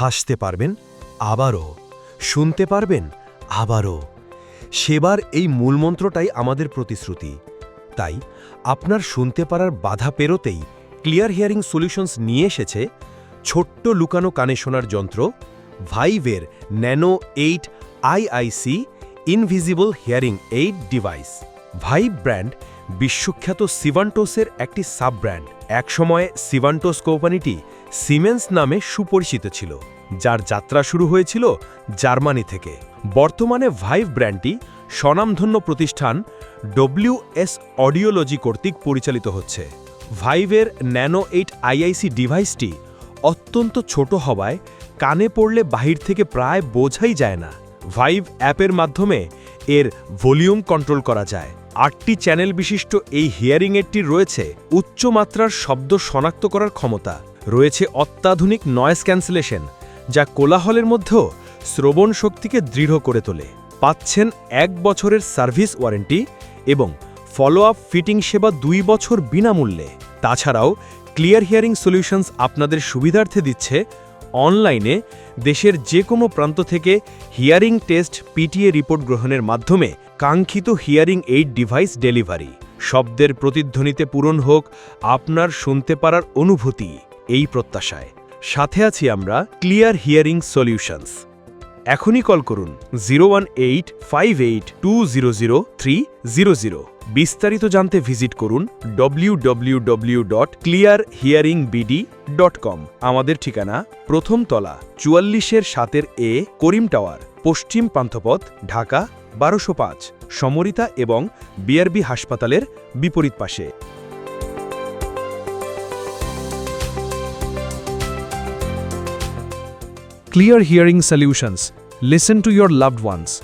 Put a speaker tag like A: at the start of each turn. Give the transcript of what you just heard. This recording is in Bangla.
A: হাসতে পারবেন, আবারও। শুনতে পারবেন, আবারও। সেবার এই মূলমন্ত্রটাই আমাদের প্রতিশ্রুতি। তাই আপনার শুনতে পারার বাধা পেরোতেই ক্লিয়ার হিয়ারিং সলিউশনস নিয়ে এসেছে ছোট্ট লুকানো কানে শোনার যন্ত্র ভাইভের nano eight IIC invisible hearing aid device. Vibe brand বিশ্বখ্যাত সিভান্টোসের একটি সাব ব্র্যান্ড একসময়ে সিভান্টোস কোম্পানিটি সিমেন্স নামে সুপরিচিত ছিল, যার যাত্রা শুরু হয়েছিল জার্মানি থেকে। বর্তমানে ভাইভ ব্র্যান্ডটি স্বনামধন্য প্রতিষ্ঠান ডব্লিউএস অডিওলজি কর্তৃক পরিচালিত হচ্ছে। ভাইভের ন্যানো এইট আইআইসি ডিভাইসটি অত্যন্ত ছোট হওয়ায় কানে পড়লে বাহির থেকে প্রায় বোঝাই যায় না। ভাইভ অ্যাপের মাধ্যমে এর ভলিউম কন্ট্রোল করা যায়। আটটি চ্যানেল বিশিষ্ট এই হিয়ারিং এডটির রয়েছে উচ্চমাত্রার শব্দ শনাক্ত করার ক্ষমতা। রয়েছে অত্যাধুনিক নয়েজ ক্যান্সেলেশন যা কোলাহলের মধ্যেও শ্রবণ শক্তিকে দৃঢ় করে তোলে। পাচ্ছেন এক বছরের সার্ভিস ওয়ারেন্টি এবং ফলো আপ ফিটিং সেবা দুই বছর বিনামূল্যে। তাছাড়াও ক্লিয়ার হিয়ারিং সলিউশনস আপনাদের সুবিধার্থে দিচ্ছে অনলাইনে দেশের যে কোনো প্রান্ত থেকে হিয়ারিং টেস্ট পিটিএ রিপোর্ট গ্রহণের মাধ্যমে কাঙ্ক্ষিত হিয়ারিং এইড ডিভাইস ডেলিভারি। শব্দের প্রতিধ্বনিতে পূরণ হোক আপনার শুনতে পারার অনুভূতি এই প্রত্যাশায়। সাথে আছি আমরা ক্লিয়ার হিয়ারিং সলিউশনস। এখনই কল করুন জিরো বিস্তারিত জানতে ভিজিট করুন কম আমাদের ঠিকানা প্রথম তলা, চুয়াল্লিশের সাতের এ করিম টাওয়ার, পশ্চিম পান্থপথ, ঢাকা বারোশো পাঁচ, সমরিতা এবং বিআরবি হাসপাতালের বিপরীত পাশে।
B: Clear hearing solutions listen to your loved ones